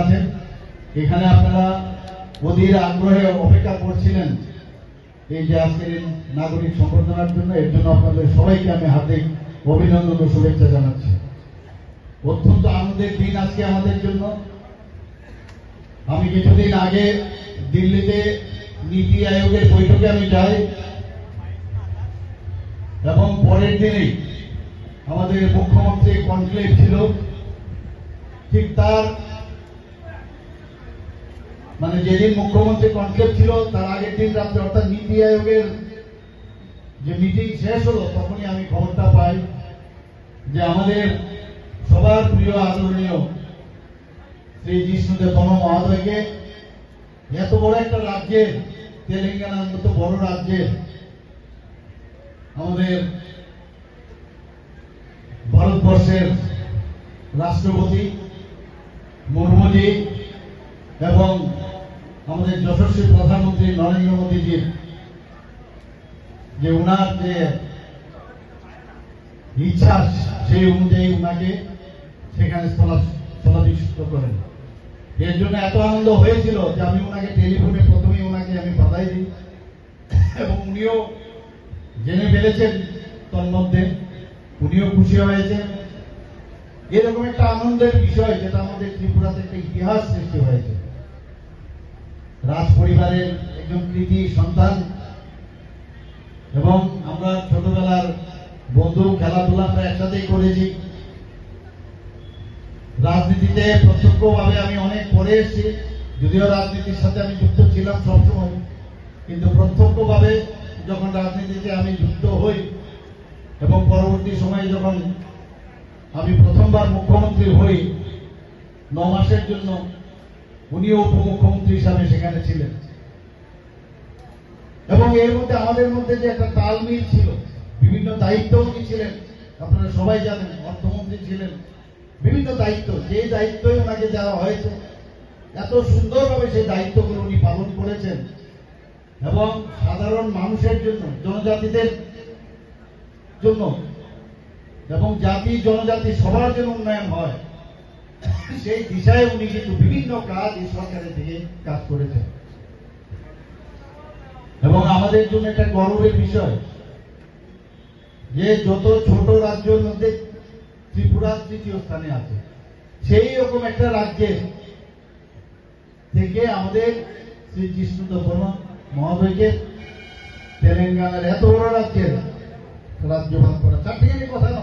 আছেন। এখানে আপনারা অধীর আগ্রহে অপেক্ষা করছিলেন এই যে আজকের নাগরিক সম্বর্ধনার জন্য, এর জন্য আপনাদের সবাইকে আমি হার্দিক অভিনন্দন ও শুভেচ্ছা জানাচ্ছি। অত্যন্ত আনন্দের দিন আজকে আমাদের জন্য। আমি কিছুদিন আগে দিল্লিতে নীতি আয়োগের বৈঠকে আমি যাই এবং পরের দিনেই আমাদের মুখ্যমন্ত্রী কনক্লেভ ছিল। ঠিক তার মানে যেদিন মুখ্যমন্ত্রী কনক্লেভ ছিল, তার আগের দিন রাত্রে অর্থাৎ নীতি আয়োগের যে মিটিং শেষ হলো, তখনই আমি খবরটা পাই যে আমাদের সবার প্রিয় আদরণীয় শ্রী জিষ্ণুদেব বন মহোদয়কে, এত বড় একটা রাজ্যের তেলেঙ্গানার মতো বড় রাজ্যের আমাদের ভারতবর্ষের রাষ্ট্রপতি মুর্মুজি এবং আমাদের যশস্বী প্রধানমন্ত্রী নরেন্দ্র মোদীজির যে উনার যে ইচ্ছা সেই অনুযায়ী উনাকে সেখানে স্থলাভিষিক্ত করেন। এর জন্য এত আনন্দ হয়েছিল যে আমি ওনাকে টেলিফোনে প্রথমেই ওনাকে আমি বাধাই দিই। এবং উনিও জেনে ফেলেছেন তন্মধ্যে উনিও খুশি হয়েছেন এরকম একটা আনন্দের বিষয় যেটা আমাদের ত্রিপুরাতে একটা ইতিহাস সৃষ্টি হয়েছে। রাজ পরিবারের একজন কৃতি সন্তান। এবং আমরা ছোটবেলার বন্ধু খেলাধুলা আমরা একসাথেই করেছি। রাজনীতিতে প্রত্যক্ষভাবে আমি অনেক পরে এসেছি। যদিও রাজনীতির সাথে আমি যুক্ত ছিলাম সবসময়। কিন্তু প্রত্যক্ষভাবে যখন রাজনীতিতে আমি যুক্ত হই এবং পরবর্তী সময়ে যখন আমি প্রথমবার মুখ্যমন্ত্রী হই, ন মাসের জন্য উনিও উপমুখ্যমন্ত্রী হিসাবে সেখানে ছিলেন। এবং এর মধ্যে আমাদের মধ্যে যে একটা তালমিল ছিল, বিভিন্ন দায়িত্ব উনি ছিলেন, আপনারা সবাই জানেন, অর্থমন্ত্রী ছিলেন, বিভিন্ন দায়িত্ব, যে দায়িত্বই ওনাকে দেওয়া হয়েছে, এত সুন্দরভাবে সেই দায়িত্বগুলো উনি পালন করেছেন। এবং সাধারণ মানুষের জন্য, জনজাতিদের জন্য, এবং জাতি জনজাতি সবার জন্য উন্নয়ন হয়। সেই দিশায় উনি কিন্তু বিভিন্ন কাজ এই সরকারের থেকে কাজ করেছেন। এবং আমাদের জন্য একটা গর্বের বিষয় যে যত ছোট রাজ্যের মধ্যে ত্রিপুরা তৃতীয় স্থানে আছে, সেই রকম একটা রাজ্যের থেকে আমাদের শ্রী কৃষ্ণ জিষ্ণুদেব মহাদয়কে তেলেঙ্গানার এত বড় রাজ্যের রাজ্যভাগ করা। চারটিখানি কথা নয়